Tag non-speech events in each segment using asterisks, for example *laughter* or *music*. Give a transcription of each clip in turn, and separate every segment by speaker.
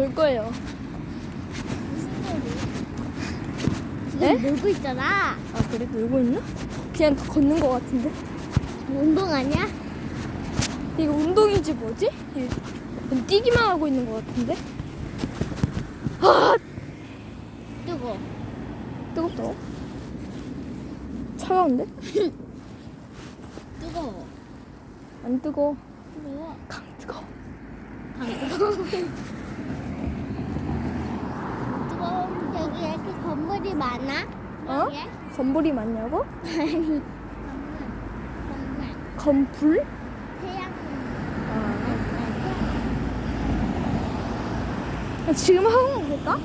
Speaker 1: 놀 거예요. 네?
Speaker 2: 지금 놀고 있잖아.
Speaker 1: 아 그래 놀고 있나? 그냥 걷는 거 같은데.
Speaker 2: 운동 아니야?
Speaker 1: 이거 운동이지 뭐지? 이거 뛰기만 하고 있는 거 같은데. 아
Speaker 2: 뜨거.
Speaker 1: 뜨겁다. 차가운데?
Speaker 2: 뜨거워.
Speaker 1: 안 뜨거.
Speaker 2: 뜨거워.
Speaker 1: 강 뜨거.
Speaker 2: 강 뜨거워. 뜨거워. 여기 이렇게 건물이 많아?
Speaker 1: 어?
Speaker 2: 여기에?
Speaker 1: 건물이 많냐고? *laughs*
Speaker 2: 아니. 건물. 건물.
Speaker 1: 건불?
Speaker 2: 태양.
Speaker 1: 아, 지금 학원 갈까?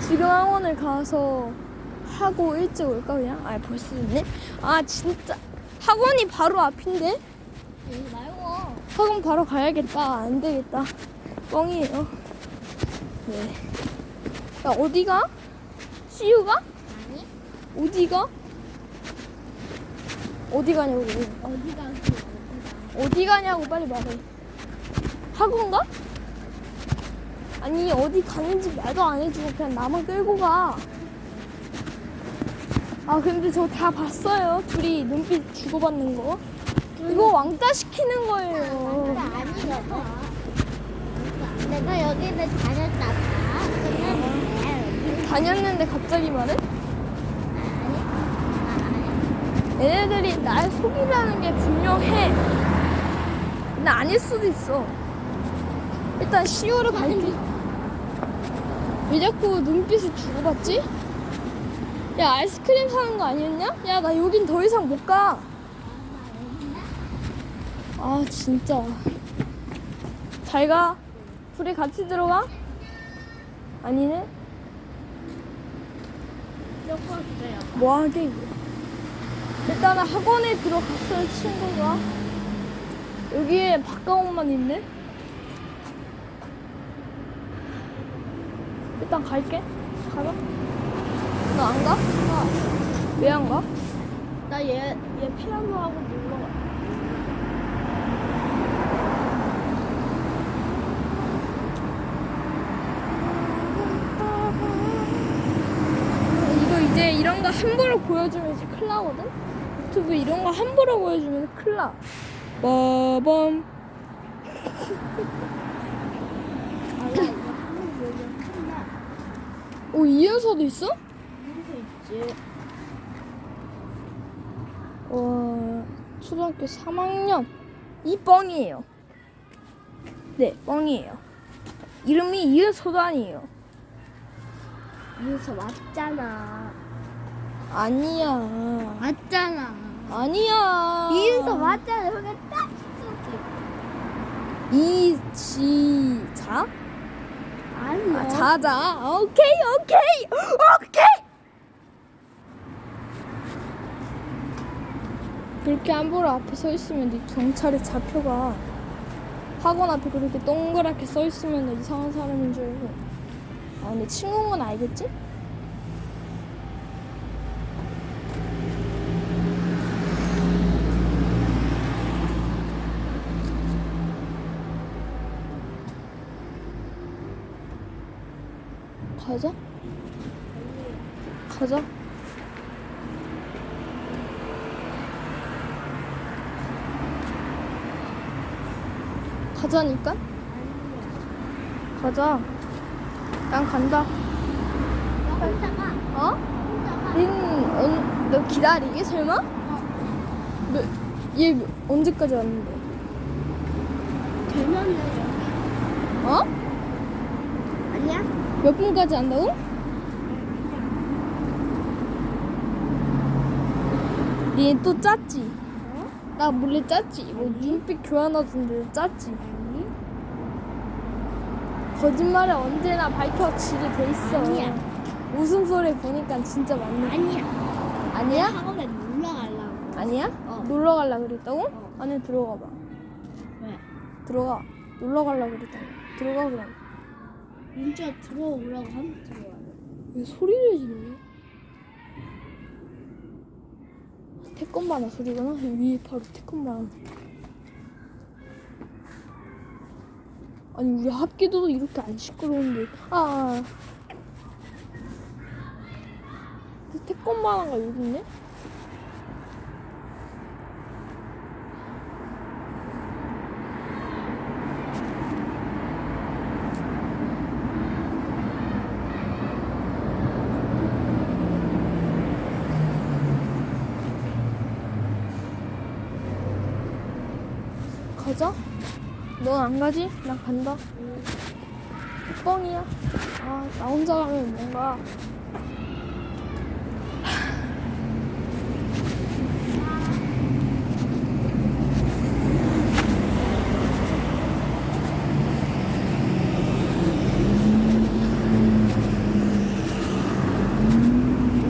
Speaker 1: 지금 학원을 가서 하고 일찍 올까 그냥? 아 벌써 됐네. 아 진짜 학원이 바로 앞인데?
Speaker 2: 여기 말고.
Speaker 1: 학원 바로 가야겠다. 안 되겠다. 뻥이에요. 네. 야 어디가? 시우가?
Speaker 2: 아니?
Speaker 1: 어디가? 어디 가냐고.
Speaker 2: 어디가 어디가?
Speaker 1: 어디 가냐고 빨리 말해. 학원 가? 아니 어디 가는지 말도 안 해주고 그냥 나만 끌고 가. 아 근데 저 다 봤어요. 둘이 눈빛 주고받는 거. 이거 왕따 시키는 거예요.
Speaker 2: 나 아니라고. 내가 여기를 다녔다
Speaker 1: 다녔는데 갑자기 말해? 얘네들이 날 속이라는 게 분명해. 근데 아닐 수도 있어. 일단 시오를 갈게. 왜 자꾸 눈빛을 주고받지? 야 아이스크림 사는 거 아니었냐? 야 나 여긴 더 이상 못 가. 아 진짜. 잘 가. 둘이 같이 들어가? 아니네. 뭐 하게 이거. 일단은 학원에 들어갔어요 친구가. 여기에 박가원만 있네. 일단 갈게. 가자. 너안 가? 왜안 가?
Speaker 2: 나 얘 얘 피아노 하고 놀러 가.
Speaker 1: 이거 이제 이런 거 함부로 보여주면 이제 큰일 나거든? 유튜브 이런 거 함부로 보여주면 큰일 나. 빠밤. 오, 이은서도 있어?
Speaker 2: 이렇게 있지.
Speaker 1: 와, 초등학교 3학년. 이 뻥이에요. 네, 뻥이에요. 이름이 이은서도 아니에요.
Speaker 2: 여기서 왔잖아.
Speaker 1: 아니야.
Speaker 2: 왔잖아.
Speaker 1: 아니야.
Speaker 2: 이은서 왔잖아. 여기 딱 있었지.
Speaker 1: 이지자?
Speaker 2: 아니야.
Speaker 1: 아, 자자. 오케이, 오케이, 오케이. 그렇게 함부로 앞에 서 있으면 네 경찰에 잡혀가. 학원 앞에 그렇게 동그랗게 서 있으면 너 이상한 사람인 줄 알고. 아, 근데 친구인 건 알겠지? 가자. 가자. 가자니까? 가자. 난 간다. 어?
Speaker 2: 혼자 가.
Speaker 1: 닌, 언, 너 기다리게 설마? 몇, 얘 언제까지 왔는데?
Speaker 2: 여기.
Speaker 1: 어?
Speaker 2: 아니야?
Speaker 1: 몇 분까지 한다고? 니또 짰지?
Speaker 2: 어?
Speaker 1: 나 몰래 짰지? 뭐 눈빛 교환하던데 짰지?
Speaker 2: 아니.
Speaker 1: 거짓말에 언제나 밝혀지게 돼 있어.
Speaker 2: 아니야.
Speaker 1: 웃음소리 보니까 진짜 맞네.
Speaker 2: 아니야.
Speaker 1: 아니야?
Speaker 2: 학원에 놀러 가려고.
Speaker 1: 아니야?
Speaker 2: 어.
Speaker 1: 놀러 갈라 그랬다고?
Speaker 2: 어.
Speaker 1: 안에 들어가 봐.
Speaker 2: 왜?
Speaker 1: 들어가. 놀러 갈라 그랬다고. 들어가 그 럼.
Speaker 2: 문자 들어오라고 하면 들어와.
Speaker 1: 왜 소리를 지르냐? 태권바나 소리구나. 위에 바로 태권바나. 아 아니 우리 합기도도 이렇게 안 시끄러운데 아, 아. 태권바나가 여기 있네? 가자. 넌 안 가지? 나 간다. 뻥이야. 아, 나 혼자 가면 뭔가.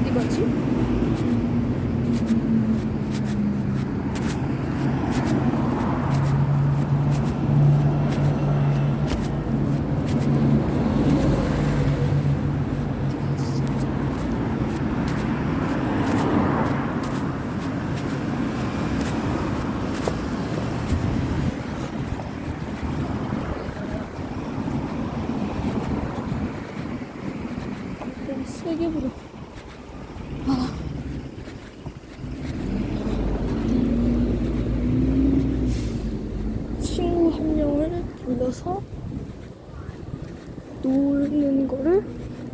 Speaker 1: 어디 가지? 너무 세게 불어. 아. 친구 한 명을 불러서 노는 거를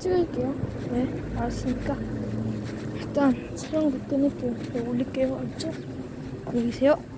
Speaker 1: 찍을게요. 네, 알았으니까. 일단 촬영도 끊을게요. 네, 올릴게요. 알죠? 안녕히 계세요.